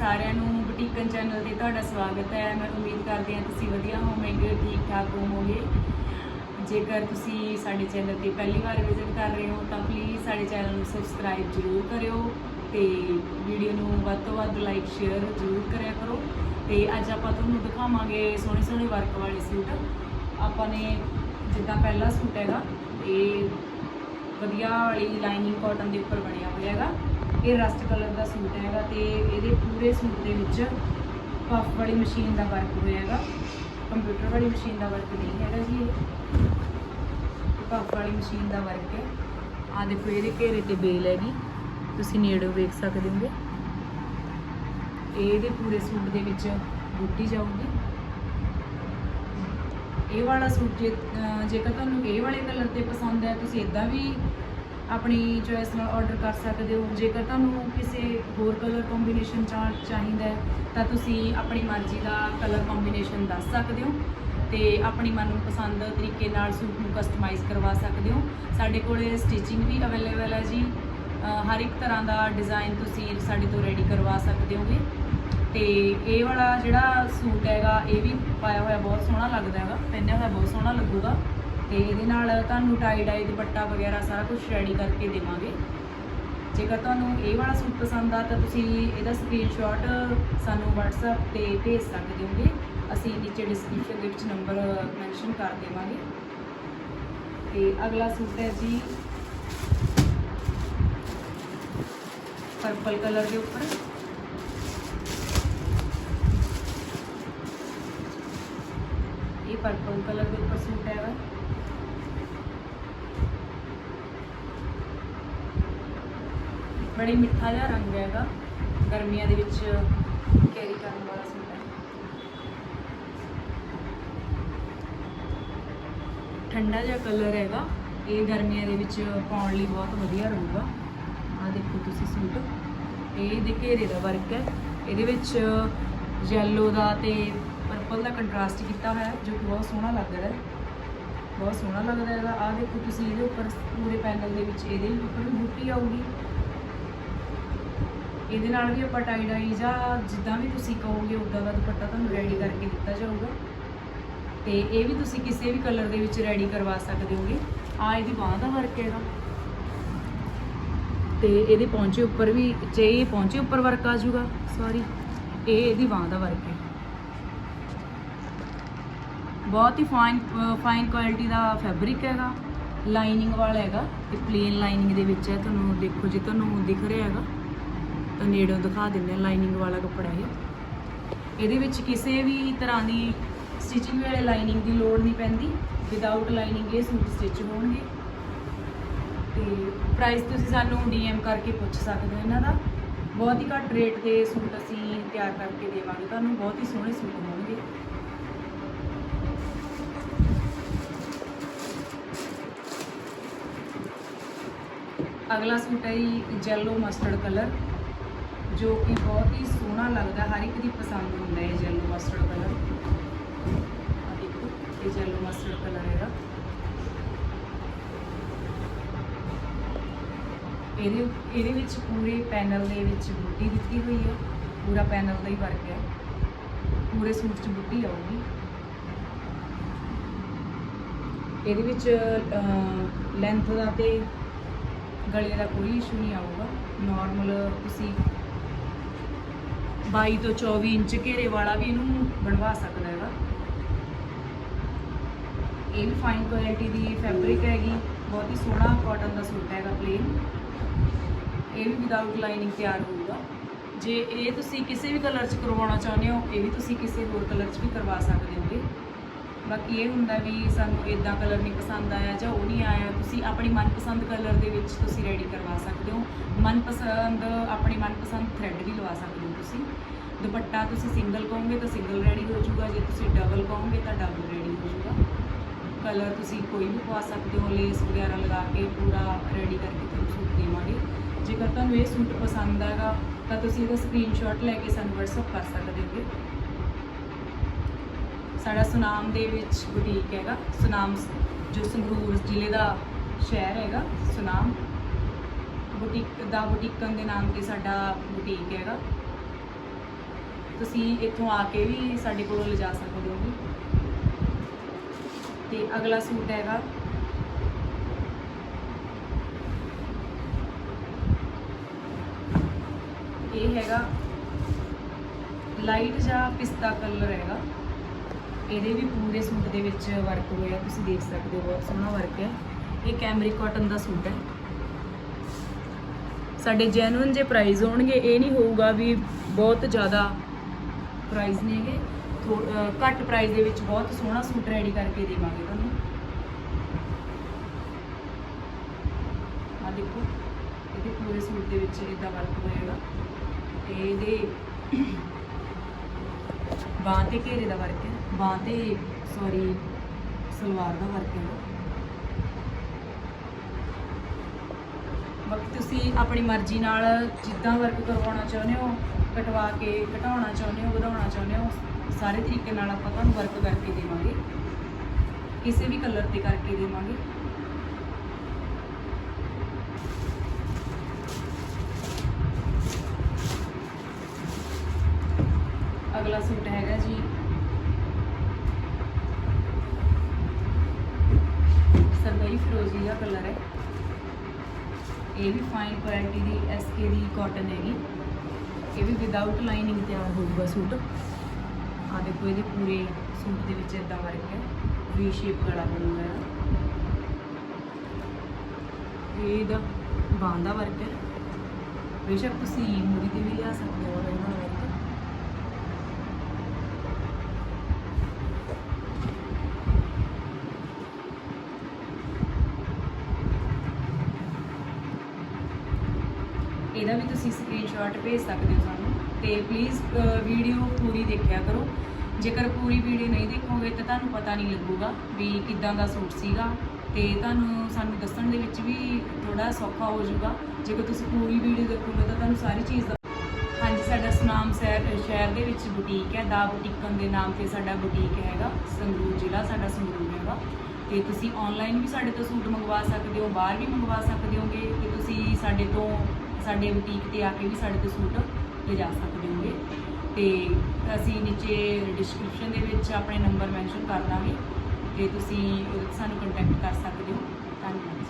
ਸਾਰਿਆਂ ਨੂੰ ਬੁਟੀਕਨ ਚੈਨਲ ਤੇ ਤੁਹਾਡਾ ਸਵਾਗਤ ਹੈ। ਮੈਂ ਉਮੀਦ ਕਰਦੀ ਹਾਂ ਤੁਸੀਂ ਵਧੀਆ ਹੋਵੋਗੇ ਠੀਕ ਠਾਕ ਹੋਵੋਗੇ। ਜੇਕਰ ਤੁਸੀਂ ਸਾਡੇ ਚੈਨਲ ਤੇ ਪਹਿਲੀ ਵਾਰ ਵਿਜ਼ਿਟ ਕਰ ਰਹੇ ਹੋ, ਤਾਂ ਪਲੀਜ਼ ਸਾਡੇ ਚੈਨਲ ਨੂੰ ਸਬਸਕ੍ਰਾਈਬ ਜ਼ਰੂਰ ਕਰਿਓ ਤੇ ਵੀਡੀਓ ਨੂੰ ਵੱਧ ਤੋਂ ਵੱਧ ਲਾਈਕ ਸ਼ੇਅਰ ਜ਼ਰੂਰ ਕਰਿਆ ਕਰੋ। ਤੇ ਅੱਜ ਆਪਾਂ ਤੁਹਾਨੂੰ ਦਿਖਾਵਾਂਗੇ ਸੋਹਣੇ ਸੋਹਣੇ ਵਰਕ ਵਾਲੇ ਸੂਟ। ਆਪਾਂ ਨੇ ਜਿੱਦਾਂ ਪਹਿਲਾ ਸੂਟ ਹੈਗਾ, ਇਹ ਵਧੀਆ ਵਾਲੀ ਲਾਈਨਿੰਗ ਕਾਟਨ ਦੇ ਉੱਪਰ ਬਣਿਆ ਹੋਇਆ ਹੈਗਾ। ਇਹ ਰਸਟ ਕਲਰ ਦਾ ਸੂਟ ਹੈਗਾ ਤੇ ਇਹਦੇ ਪੂਰੇ ਸੂਟ ਦੇ ਵਿੱਚ ਪਫ ਵਾਲੀ ਮਸ਼ੀਨ ਦਾ ਵਰਕ ਹੋਇਆ ਹੈਗਾ। ਕੰਪਿਊਟਰ ਵਾਲੀ ਮਸ਼ੀਨ ਦਾ ਵਰਕ ਨਹੀਂ ਹੈਗਾ ਜੀ ਇਹ। ਪਫ ਵਾਲੀ ਮਸ਼ੀਨ ਦਾ ਵਰਕ ਹੈ। ਆ ਦੇਖੋ, ਇਹਦੇ ਘੇਰੇ ਤੇ ਬੇਲ ਹੈਗੀ। ਤੁਸੀਂ ਨੇੜੋਂ ਵੇਖ ਸਕਦੇ ਹੋਗੇ। ਇਹਦੇ ਪੂਰੇ ਸੂਟ ਦੇ ਵਿੱਚ ਬੂਟੀ ਜਾਊਗੀ। ਇਹ ਵਾਲਾ ਸੂਟ ਜੇ ਜੇਕਰ ਤੁਹਾਨੂੰ ਇਹ ਵਾਲੇ ਕਲਰ ਤੇ ਪਸੰਦ ਹੈ, ਤੁਸੀਂ ਇਦਾਂ ਵੀ ਆਪਣੀ ਚੋਇਸ ਨਾਲ ਆਰਡਰ ਕਰ ਸਕਦੇ ਹੋ। ਜੇਕਰ ਤੁਹਾਨੂੰ ਕਿਸੇ ਹੋਰ ਕਲਰ ਕੰਬੀਨੇਸ਼ਨ ਚਾਹੀਦਾ ਹੈ, ਤਾਂ ਤੁਸੀਂ ਆਪਣੀ ਮਰਜ਼ੀ ਦਾ ਕਲਰ ਕੰਬੀਨੇਸ਼ਨ ਦੱਸ ਸਕਦੇ ਹੋ ਤੇ ਆਪਣੀ ਮਨਪਸੰਦ ਤਰੀਕੇ ਨਾਲ ਸੂਟ ਨੂੰ ਕਸਟਮਾਈਜ਼ ਕਰਵਾ ਸਕਦੇ ਹੋ। ਸਾਡੇ ਕੋਲੇ ਸਟਿਚਿੰਗ ਵੀ ਅਵੇਲੇਬਲ ਹੈ ਜੀ। ਹਰ ਇੱਕ ਤਰ੍ਹਾਂ ਦਾ ਡਿਜ਼ਾਈਨ ਤੁਸੀਂ ਸਾਡੇ ਤੋਂ ਰੈਡੀ ਕਰਵਾ ਸਕਦੇ ਹੋਗੇ। ਤੇ ਇਹ ਵਾਲਾ ਜਿਹੜਾ ਸੂਟ ਹੈਗਾ, ਇਹ ਵੀ ਪਾਇਆ ਹੋਇਆ ਬਹੁਤ ਸੋਹਣਾ ਲੱਗਦਾ ਹੈਗਾ, ਪਹਿਨਿਆ ਹੋਇਆ ਬਹੁਤ ਸੋਹਣਾ ਲੱਗੂਗਾ। ਤੇ ਇਹਦੇ ਨਾਲ ਤੁਹਾਨੂੰ ਟਾਈ ਡਾਈ ਦੁਪੱਟਾ ਵਗੈਰਾ ਸਾਰਾ ਕੁਝ ਰੈਡੀ ਕਰਕੇ ਦੇਵਾਂਗੇ। ਜੇਕਰ ਤੁਹਾਨੂੰ ਇਹ ਵਾਲਾ ਸੂਟ ਪਸੰਦ ਆ ਤਾਂ ਤੁਸੀਂ ਇਹਦਾ ਸਕਰੀਨਸ਼ਾਟ ਸਾਨੂੰ WhatsApp ਤੇ ਭੇਜ ਸਕਦੇ ਹੋਗੇ। ਅਸੀਂ ਨੀਚੇ ਡਿਸਕ੍ਰਿਪਸ਼ਨ ਦੇ ਵਿੱਚ ਨੰਬਰ ਮੈਂਸ਼ਨ ਕਰ ਦੇਵਾਂਗੇ। ਤੇ ਅਗਲਾ ਸੂਟ ਹੈ ਜੀ ਪਰਪਲ ਕਲਰ ਦੇ ਉੱਪਰ। ਇਹ ਪਰਪਲ ਕਲਰ ਦੇ ਉੱਪਰ ਸੂਟ ਹੈ ਵਾ। ਬੜੀ ਮਿੱਠਾ ਜਿਹਾ ਰੰਗ ਹੈਗਾ। ਗਰਮੀਆਂ ਦੇ ਵਿੱਚ ਕੈਰੀ ਕਰਨ ਵਾਲਾ ਸੂਟ ਹੈ। ਠੰਡਾ ਜਿਹਾ ਕਲਰ ਹੈਗਾ। ਇਹ ਗਰਮੀਆਂ ਦੇ ਵਿੱਚ ਪਾਉਣ ਲਈ ਬਹੁਤ ਵਧੀਆ ਰਹੂਗਾ। ਆ ਦੇਖੋ ਤੁਸੀਂ ਸੂਟ। ਇਹ ਦੇ ਘੇਰੇ ਦਾ ਵਰਕ ਹੈ। ਇਹਦੇ ਵਿੱਚ ਯੈਲੋ ਦਾ ਤੇ ਪਰਪਲ ਦਾ ਕੰਟਰਾਸਟ ਕੀਤਾ ਹੋਇਆ ਜੋ ਕਿ ਬਹੁਤ ਸੋਹਣਾ ਲੱਗ ਰਿਹਾ ਹੈ। ਬਹੁਤ ਸੋਹਣਾ ਲੱਗਦਾ ਹੈਗਾ। ਆ ਦੇਖੋ ਤੁਸੀਂ ਇਹਦੇ ਉੱਪਰ ਪੂਰੇ ਪੈਨਲ ਦੇ ਵਿੱਚ ਇਹਦੇ ਉੱਪਰ ਵੀ ਬੂਟੀ ਆਊਗੀ। ਇਹਦੇ ਨਾਲ ਵੀ ਆਪਾਂ ਟਾਈ ਡਾਈ ਜਾਂ ਜਿੱਦਾਂ ਵੀ ਤੁਸੀਂ ਕਹੋਗੇ ਉਦਾਂ ਦਾ ਦੁਪੱਟਾ ਤੁਹਾਨੂੰ ਰੈਡੀ ਕਰਕੇ ਦਿੱਤਾ ਜਾਊਗਾ। ਤੇ ਇਹ ਵੀ ਤੁਸੀਂ ਕਿਸੇ ਵੀ ਕਲਰ ਦੇ ਵਿੱਚ ਰੈਡੀ ਕਰਵਾ ਸਕਦੇ ਹੋਗੇ। ਆ ਇਹਦੀ ਬਾਹ ਦਾ ਵਰਕ ਹੈਗਾ। ਤੇ ਇਹਦੇ ਪੌਂਚੇ ਉੱਪਰ ਵੀ, ਜੇ ਇਹ ਪੌਂਚੇ ਉੱਪਰ ਵਰਕ ਆ ਜਾਊਗਾ ਸੌਰੀ ਇਹ ਇਹਦੀ ਬਾਹ ਦਾ ਵਰਕ ਹੈ। ਬਹੁਤ ਹੀ ਫਾਈਨ ਫਾਈਨ ਕੁਆਲਿਟੀ ਦਾ ਫੈਬਰਿਕ ਹੈਗਾ ਲਾਈਨਿੰਗ ਵਾਲਾ ਹੈਗਾ, ਤੇ ਪਲੇਨ ਲਾਈਨਿੰਗ ਦੇ ਵਿੱਚ ਹੈ ਤੁਹਾਨੂੰ, ਦੇਖੋ ਜੇ ਤੁਹਾਨੂੰ ਦਿਖ ਰਿਹਾ ਹੈਗਾ। ਨੇੜੋਂ ਦਿਖਾ ਦਿੰਦੇ ਆ ਲਾਈਨਿੰਗ ਵਾਲਾ ਕੱਪੜਾ ਇਹ। ਇਹਦੇ ਵਿੱਚ ਕਿਸੇ ਵੀ ਤਰ੍ਹਾਂ ਦੀ ਸਟਿਚਿੰਗ ਵੇਲੇ ਲਾਈਨਿੰਗ ਦੀ ਲੋੜ ਨਹੀਂ ਪੈਂਦੀ। ਵਿਦਆਊਟ ਲਾਈਨਿੰਗ ਇਹ ਸੂਟ ਸਟਿਚ ਹੋਣਗੇ। ਤੇ ਪ੍ਰਾਈਸ ਤੁਸੀਂ ਸਾਨੂੰ ਡੀਐਮ ਕਰਕੇ ਪੁੱਛ ਸਕਦੇ ਹੋ ਇਹਨਾਂ ਦਾ। ਬਹੁਤ ਹੀ ਘੱਟ ਰੇਟ ਤੇ ਸੂਟ ਅਸੀਂ ਤਿਆਰ ਕਰਕੇ ਦੇਵਾਂਗੇ। ਤੁਹਾਨੂੰ ਬਹੁਤ ਹੀ ਸੋਹਣੇ ਸੂਟ ਹੋਣਗੇ। ਅਗਲਾ ਸੂਟ ਹੈ ਜੀ ਜੈਲੋ ਮਸਟਰਡ ਕਲਰ ਜੋ ਕਿ ਬਹੁਤ ਹੀ ਸੋਹਣਾ ਲੱਗਦਾ, ਹਰ ਇੱਕ ਦੀ ਪਸੰਦ ਹੁੰਦਾ ਹੈ ਜੈਲੋ ਮਸਟਰਡ ਕਲਰ ਆ ਦੇਖੋ, ਇਹ ਜੈਲੋ ਮਸਟਰਡ ਕਲਰ ਹੈਗਾ। ਇਹਦੇ ਇਹਦੇ ਵਿੱਚ ਪੂਰੇ ਪੈਨਲ ਦੇ ਵਿੱਚ ਬੂਟੀ ਦਿੱਤੀ ਹੋਈ ਹੈ। ਪੂਰਾ ਪੈਨਲ ਦਾ ਹੀ ਵਰਕ ਹੈ। ਪੂਰੇ ਸੂਟ 'ਚ ਬੂਟੀ ਆਊਗੀ। ਇਹਦੇ ਵਿੱਚ ਲੈਂਥ ਦਾ ਤੇ ਗਲੇ ਦਾ ਕੋਈ ਇਸ਼ੂ ਨਹੀਂ ਆਊਗਾ। ਨਾਰਮਲ ਤੁਸੀਂ 22 ਤੋਂ 24 ਇੰਚ ਘੇਰੇ ਵਾਲਾ ਵੀ ਇਹਨੂੰ ਬਣਵਾ ਸਕਦਾ ਹੈਗਾ। ਇਹ ਵੀ ਫਾਈਨ ਕੁਆਲਿਟੀ ਦੀ ਫੈਬਰਿਕ ਹੈਗੀ, ਬਹੁਤ ਹੀ ਸੋਹਣਾ ਕਾਟਨ ਦਾ ਸੂਟ ਹੈਗਾ ਪਲੇਨ ਇਹ ਵੀ ਵਿਦਆਊਟ ਲਾਈਨਿੰਗ ਤਿਆਰ ਹੋਊਗਾ। ਜੇ ਇਹ ਤੁਸੀਂ ਕਿਸੇ ਵੀ ਕਲਰ 'ਚ ਕਰਵਾਉਣਾ ਚਾਹੁੰਦੇ ਹੋ, ਇਹ ਵੀ ਤੁਸੀਂ ਕਿਸੇ ਹੋਰ ਕਲਰ 'ਚ ਵੀ ਕਰਵਾ ਸਕਦੇ ਹੋਗੇ। ਬਾਕੀ ਇਹ ਹੁੰਦਾ ਵੀ ਸਾਨੂੰ ਇਦਾਂ ਕਲਰ ਨਹੀਂ ਪਸੰਦ ਆਇਆ ਜਾਂ ਉਹ ਨਹੀਂ ਆਇਆ, ਤੁਸੀਂ ਆਪਣੀ ਮਨਪਸੰਦ ਕਲਰ ਦੇ ਵਿੱਚ ਤੁਸੀਂ ਰੈਡੀ ਕਰਵਾ ਸਕਦੇ ਹੋ। ਮਨਪਸੰਦ, ਆਪਣੀ ਮਨਪਸੰਦ ਥ੍ਰੈਡ ਵੀ ਲਵਾ ਸਕਦੇ ਤੁਸੀਂ। ਦੁਪੱਟਾ ਤੁਸੀਂ ਸਿੰਗਲ ਕਹੋਗੇ ਤਾਂ ਸਿੰਗਲ ਰੈਡੀ ਹੋ ਜਾਊਗਾ, ਜੇ ਤੁਸੀਂ ਡਬਲ ਕਹੋਗੇ ਤਾਂ ਡਬਲ ਰੈਡੀ ਹੋ ਜਾਊਗਾ। ਕਲਰ ਤੁਸੀਂ ਕੋਈ ਵੀ ਪਾ ਸਕਦੇ ਹੋ ਲੇਸ ਵਗੈਰਾ ਲਗਾ ਕੇ ਪੂਰਾ ਰੈਡੀ ਕਰਕੇ ਤੁਹਾਨੂੰ ਸੂਟ ਦੇਵਾਂਗੇ। ਜੇਕਰ ਤੁਹਾਨੂੰ ਇਹ ਸੂਟ ਪਸੰਦ ਆਗਾ ਤਾਂ ਤੁਸੀਂ ਇਹਦਾ ਸਕਰੀਨਸ਼ਾਟ ਲੈ ਕੇ ਸਾਨੂੰ WhatsApp ਕਰ ਸਕਦੇ ਹੋਗੇ। ਸਾਡਾ ਸੁਨਾਮ ਦੇ ਵਿੱਚ ਬੁਟੀਕ ਹੈਗਾ। ਸੁਨਾਮ ਜੋ ਸੰਗਰੂਰ ਜ਼ਿਲ੍ਹੇ ਦਾ ਸ਼ਹਿਰ ਹੈਗਾ, ਸੁਨਾਮ। ਬੁਟੀਕ, ਦਾ ਬੁਟੀਕਨ ਦੇ ਨਾਮ ਤੇ ਸਾਡਾ ਬੁਟੀਕ ਹੈਗਾ। ਤੁਸੀਂ ਇੱਥੋਂ ਆ ਕੇ ਵੀ ਸਾਡੇ ਕੋਲੋਂ ਲਿਜਾ ਸਕਦੇ ਹੋ ਜੀ। ਤੇ ਅਗਲਾ ਸੂਟ ਹੈਗਾ। ਇਹ ਹੈਗਾ ਲਾਈਟ ਜਾਂ ਪਿਸਤਾ ਕਲਰ ਹੈਗਾ। ਇਹਦੇ ਵੀ ਪੂਰੇ ਸੂਟ ਦੇ ਵਿੱਚ ਵਰਕ ਹੋਇਆ, ਤੁਸੀਂ ਦੇਖ ਸਕਦੇ ਹੋ, ਬਹੁਤ ਸੋਹਣਾ ਵਰਕ ਹੈ। ਇਹ ਕੈਮਰਿਕ ਕਾਟਨ ਦਾ ਸੂਟ ਹੈ। ਸਾਡੇ ਜੈਨੂਇਨ ਜੇ ਪ੍ਰਾਈਸ ਹੋਣਗੇ, ਇਹ ਨਹੀਂ ਹੋਊਗਾ ਵੀ ਬਹੁਤ ਜ਼ਿਆਦਾ ਪ੍ਰਾਈਸ ਨਹੀਂ ਹੈਗੇ ਥੋ- ਘੱਟ ਪ੍ਰਾਈਸ ਦੇ ਵਿੱਚ ਬਹੁਤ ਸੋਹਣਾ ਸੂਟ ਰੈਡੀ ਕਰਕੇ ਦੇਵਾਂਗੇ ਤੁਹਾਨੂੰ। ਆ ਦੇਖੋ, ਇਹਦੇ ਪੂਰੇ ਸੂਟ ਦੇ ਵਿੱਚ ਇਦਾਂ ਵਰਕ ਹੋਏਗਾ ਤੇ ਇਹਦੇ ਬਾਂਹ ਤੇ ਘੇਰੇ ਦਾ ਵਰਕ ਹੈ। ਬਾਂਹ ਤੇ ਸੌਰੀ ਸਲਵਾਰ ਦਾ ਵਰਕ ਹੈ। ਬਾਕੀ ਤੁਸੀਂ ਆਪਣੀ ਮਰਜ਼ੀ ਨਾਲ ਜਿੱਦਾਂ ਵਰਕ ਕਰਵਾਉਣਾ ਚਾਹੁੰਦੇ ਹੋ ਕਟਵਾ ਕੇ ਘਟਾਉਣਾ ਚਾਹੁੰਦੇ ਹੋ, ਵਧਾਉਣਾ ਚਾਹੁੰਦੇ ਹੋ, ਸਾਰੇ ਤਰੀਕੇ ਨਾਲ ਆਪਾਂ ਤੁਹਾਨੂੰ ਵਰਕ ਕਰਕੇ ਦੇਵਾਂਗੇ। ਕਿਸੇ ਵੀ ਕਲਰ ਤੇ ਕਰਕੇ ਦੇਵਾਂਗੇ। ਅਗਲਾ ਸੂਟ ਹੈਗਾ ਜੀ। ਸਰਬਈ ਫਿਰੋਜ਼ੀ ਦਾ ਕਲਰ ਹੈ। ਇਹ ਵੀ ਫਾਈਨ ਕੁਆਲਿਟੀ ਦੀ ਐਸਕੇ ਦੀ ਕਾਟਨ ਹੈਗੀ। ਇਹ ਵੀ ਵਿਦਆਊਟ ਲਾਈਨਿੰਗ ਤਿਆਰ ਹੋਊਗਾ ਸੂਟ। ਆ ਦੇਖੋ ਇਹਦੇ ਪੂਰੇ ਸੂਟ ਦੇ ਵਿੱਚ ਇਦਾਂ ਵਰਕ ਹੈ। ਵੀ ਸ਼ੇਪ ਗਲਾ ਬਣੂਗਾ ਇਹਦਾ। ਇਹਦਾ ਬਾਂਹ ਦਾ ਵਰਕ ਹੈ। ਬੇਸ਼ੱਕ ਤੁਸੀਂ ਮੂਰੀ ਤੇ ਵੀ ਲਿਆ ਸਕਦੇ ਹੋ ਇਹਨਾਂ ਵਰਕ ਇਹਦਾ ਵੀ ਤੁਸੀਂ ਸਕਰੀਨਸ਼ਾਟ ਭੇਜ ਸਕਦੇ ਹੋ ਸਾਨੂੰ ਤੇ ਪਲੀਜ਼ ਵੀਡੀਓ ਪੂਰੀ ਦੇਖਿਆ ਕਰੋ। ਜੇਕਰ ਪੂਰੀ ਵੀਡੀਓ ਨਹੀਂ ਦੇਖੋਗੇ ਤਾਂ ਤੁਹਾਨੂੰ ਪਤਾ ਨਹੀਂ ਲੱਗੂਗਾ ਵੀ ਕਿੱਦਾਂ ਦਾ ਸੂਟ ਸੀਗਾ ਤੇ ਤੁਹਾਨੂੰ ਸਾਨੂੰ ਦੱਸਣ ਦੇ ਵਿੱਚ ਵੀ ਥੋੜਾ ਸੌਖਾ ਹੋ ਜਾਊਗਾ। ਜੇਕਰ ਤੁਸੀਂ ਪੂਰੀ ਵੀਡੀਓ ਦੇਖੋਗੇ ਤਾਂ ਤੁਹਾਨੂੰ ਸਾਰੀ ਚੀਜ਼ ਦਾ ਹਾਂਜੀ, ਸਾਡਾ ਸੁਨਾਮ ਸ਼ਹਿਰ ਸ਼ਹਿਰ ਦੇ ਵਿੱਚ ਬੁਟੀਕ ਹੈ। ਦਾ ਬੁਟੀਕਨ ਦੇ ਨਾਮ ਤੇ ਸਾਡਾ ਬੁਟੀਕ ਹੈਗਾ। ਸੰਗਰੂਰ ਜ਼ਿਲ੍ਹਾ ਸਾਡਾ ਸੰਗਰੂਰ ਹੈਗਾ। ਤੇ ਤੁਸੀਂ ਆਨਲਾਈਨ ਵੀ ਸਾਡੇ ਤੋਂ ਸੂਟ ਮੰਗਵਾ ਸਕਦੇ ਹੋ, ਬਾਹਰ ਵੀ ਮੰਗਵਾ ਸਕਦੇ ਹੋਗੇ। ਤੇ ਤੁਸੀਂ ਸਾਡੇ ਤੋਂ ਸਾਡੇ ਬੁਟੀਕ ਤੇ ਆ ਕੇ ਵੀ ਸਾਡੇ ਤੋਂ ਸੂਟ ਲਿਜਾ ਸਕਦੇ ਹੋਗੇ। ਤੇ ਅਸੀਂ ਨੀਚੇ ਡਿਸਕ੍ਰਿਪਸ਼ਨ ਦੇ ਵਿੱਚ ਆਪਣੇ ਨੰਬਰ ਮੈਂਸ਼ਨ ਕਰ ਦਾਂਗੇ। ਤੇ ਤੁਸੀਂ ਸਾਨੂੰ ਕੰਟੈਕਟ ਕਰ ਸਕਦੇ ਹੋ। ਧੰਨਵਾਦ